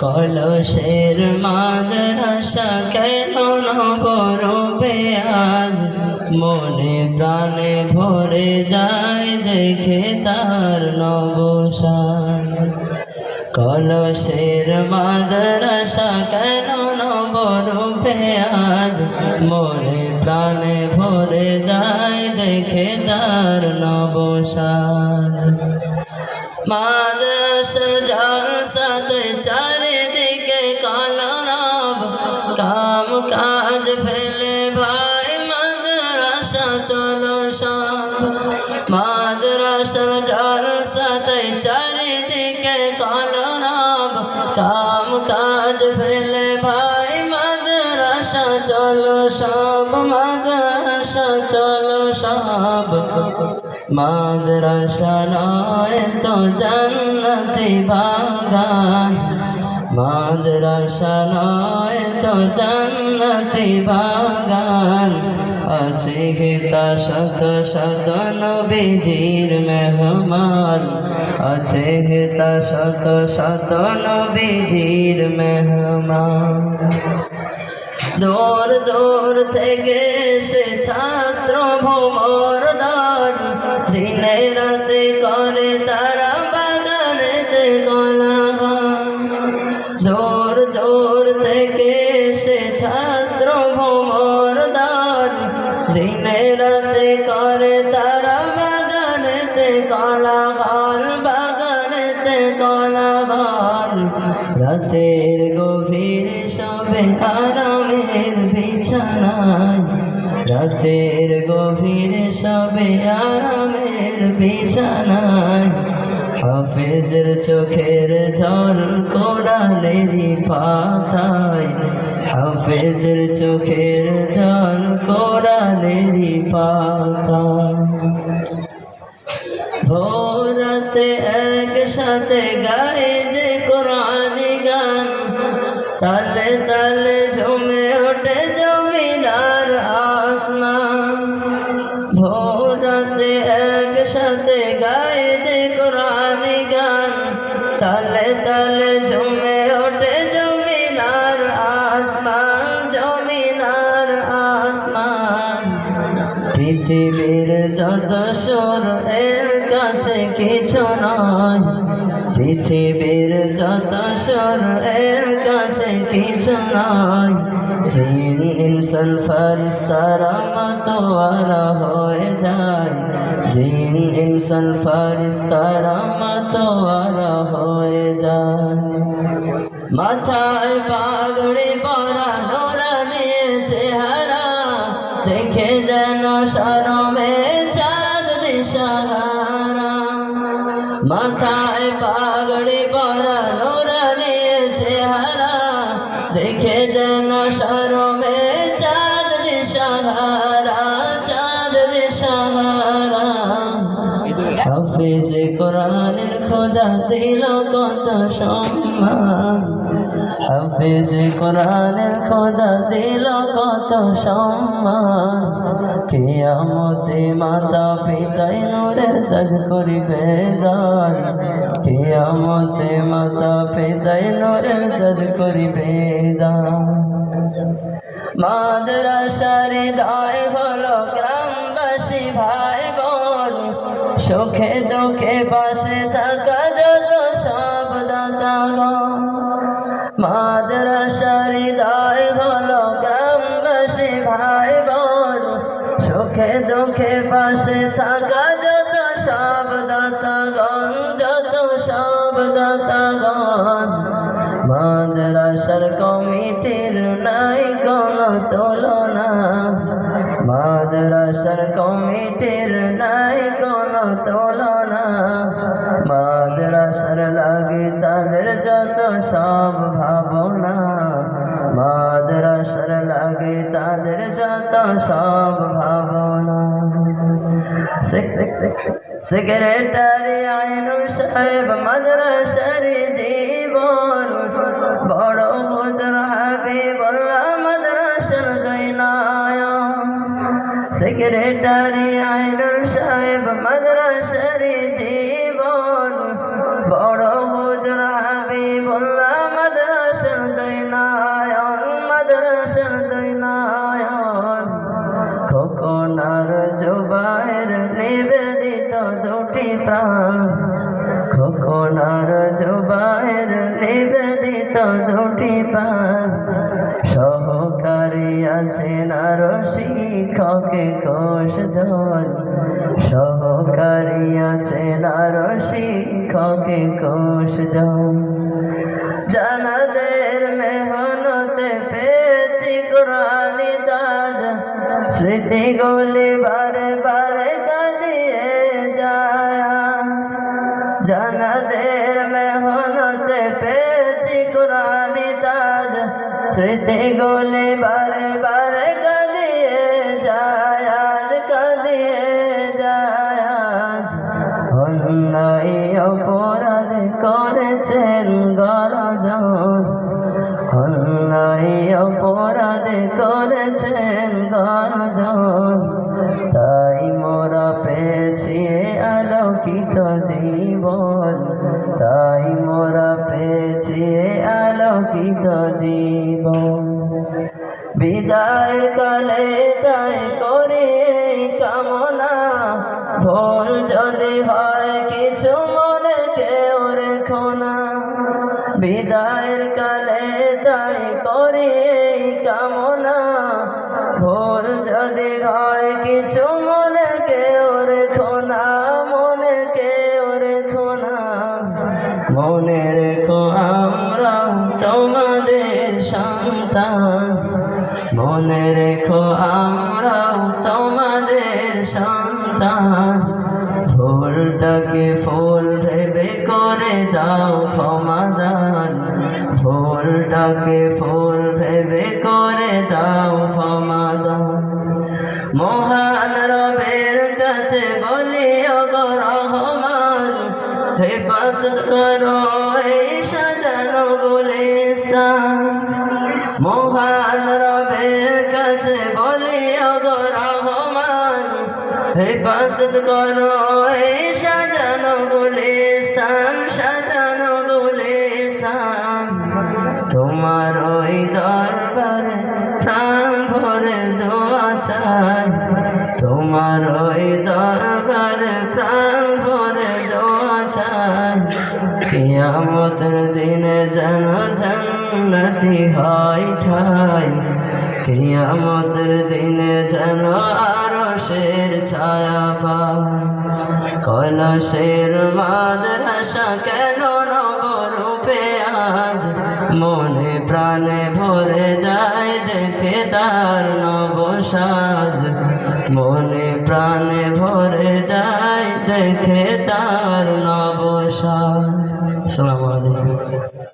কলসের মাদ্রাসা কেন বরবে আজ? মনে প্রাণে ভরে যায় দেখে তার নবসাজ কলসের মাদ্রাসা কেন বরবে আজ? মনে প্রাণে ভরে যায় দেখে তার নবসাজ মাদ্রাসার জলসাতে চারিদিকে কলরব। কাম কাজ ফেলে ভাই, মাদ্রাসা চলো সব। মাদ্রাসার জলসাতে চারিদিকে কলরব। কাম কাজ ফেলে ভাই, মাদ্রাসা চলো সব। মাদ্রাসা চলো সব। মাদ্রাসা নয় তো জান্নাতি বাগান। মাদ্রাসা নয় তো জান্নাতি বাগান। আছে হেতা শত শত নবীজির মেহমান। আছে হেতা শত শত নবীজির মেহমান। দূর দূর থেকে সে ছাত্র ভ্রমর দান দিনে রাতে করে তারা বাগানেতে কলাহান দূর দূর থেকে সে ছাত্র ভ্রমর দান। দিনে রাতে করে তারা বাগানেতে কলাহান বাগানেতে কলাহান রাতের গভীর সবে আরামের বিছানায় রাতের গভীর সবে আরামের বিছানায় হাফেজের চোখের জল কোড়ালেরই পাতায় হাফেজের চোখের জল কোড়ালেরই পাতায় ভোরাতে একসাথে গায়ে যে কোরআনি গান, তালে তালে ঝুমে ওঠে জমিনার পৃথিবীর যত সুর, এর কাছে কিছু নয়। পৃথিবীর যত সুর, এর কাছে কিছু নয়। জিন ইনসান ফারিস্তারা মতোয়ারা হয়ে যায়। জিন ইনসান ফারিস্তারা মতোয়ারা হয়ে যায়। মাথায় পাগড়ি পরা নোরা নিয়ে চেহারা দেখে যেন সরমে চাঁদ দিশাহারা মাথায় পাগড়ি পরা নোরা চেহারা। দেখে যেন সরমে চাঁদ দিশাহারা চাঁদ দিশাহারা হাফিজ কোরআনের খোদা দিল কত সম্মান। হাফিজ কোরআনের খোদা দিল কত সম্মান। কেয়ামতে মাতা পিতাই নূরের তাজ করিবে দান। কেয়ামতে মাতা পিতাই নূরের তাজ করিবে দান। মাদ্রাসারে দায় হলো গ্রামবাসী ভাই বোন সুখে দুঃখে পাশে থাকা যত সব দাতাগণ। মাদ্রাসারে দায় হলো গ্রামবাসী ভাই বোন সুখে দুঃখে পাশে থাকা যত সব দাতাগণ যত সব দাতাগণ মাদ্রাসার কমিটির নাই কোনো তুলনা। মাদ্রাসার কমিটির নাই কোনো তুলনা। মাদ্রাসার লাগে তাদের যত সব ভাবনা। মাদ্রাসার লাগে তাদের যত সব ভাবনা। সেক্রেটারি আইনুল সাহেব মাদ্রাসার জীবন বড় হুজুর হাবিবুল্লাহ সেক্রেটারি আইনুল সাহেব মাদ্রাসারি জীবন। বড় হুজুর হাবিবুল্লাহ মাদ্রাসার দৈনায়ন মাদ্রাসার দৈনায়ন। খোকনার জুবাইর নিবেদিত দুটি প্রাণ। খোকনার জুবাইর নিবেদিত দুটি প্রাণ। সহকারী আছেন আর শিক্ষকে কোষ জল সহকারী আছেন আর শিক্ষকে কোষ জল জানাদের মেহনতে পেয়েছি কোরআনি তাজ। স্মৃতিগুলি বারে বারে কাঁদিয়ে যায়। জানাদের মেহনতে স্মৃতিগুলি বারে বারে কাঁদিয়ে যায় আজ যায় অপরাধ করেছেন গরজন। অপরাধ করেছেন গরজন। আলোকিত জীবন, তাই মোরা পেয়েছি আলোকিত জীবন। বিদায়ের কালে তাই করে কামনা, ভুল যদি হয় কিছু মনে কেউ রেখো না। বিদায়ের কালে তাই করে কামনা, ভুল যদি হয় কিছু মনে রেখো আমরাও তোমাদের সন্তান। মনে রেখো আমরাও তোমাদের সন্তান। ফুলটাকে ফুল ভেবে করে দাও ক্ষমাদান ফুলটাকে ফুল ভেবে করে দাও ক্ষমাদান মহান রবের হেফাজত করো সাজানো গুলিস্তান মহান রবের কাছে বলি অগর রহমান হেফাজত করো এই কিয়ামতের দিনে যেন জান্নাতি হয় ঠাই। কিয়ামতের দিনে যেন আরও শের ছায়া পায়। কলসের মাদ্রাসা কেন নবরূপে আজ? মনে প্রাণে ভরে যায় দেখে তার নবসাজ। মনে প্রাণে ভরে যায় দেখে তার নবসাজ। আসসালামু আলাইকুম।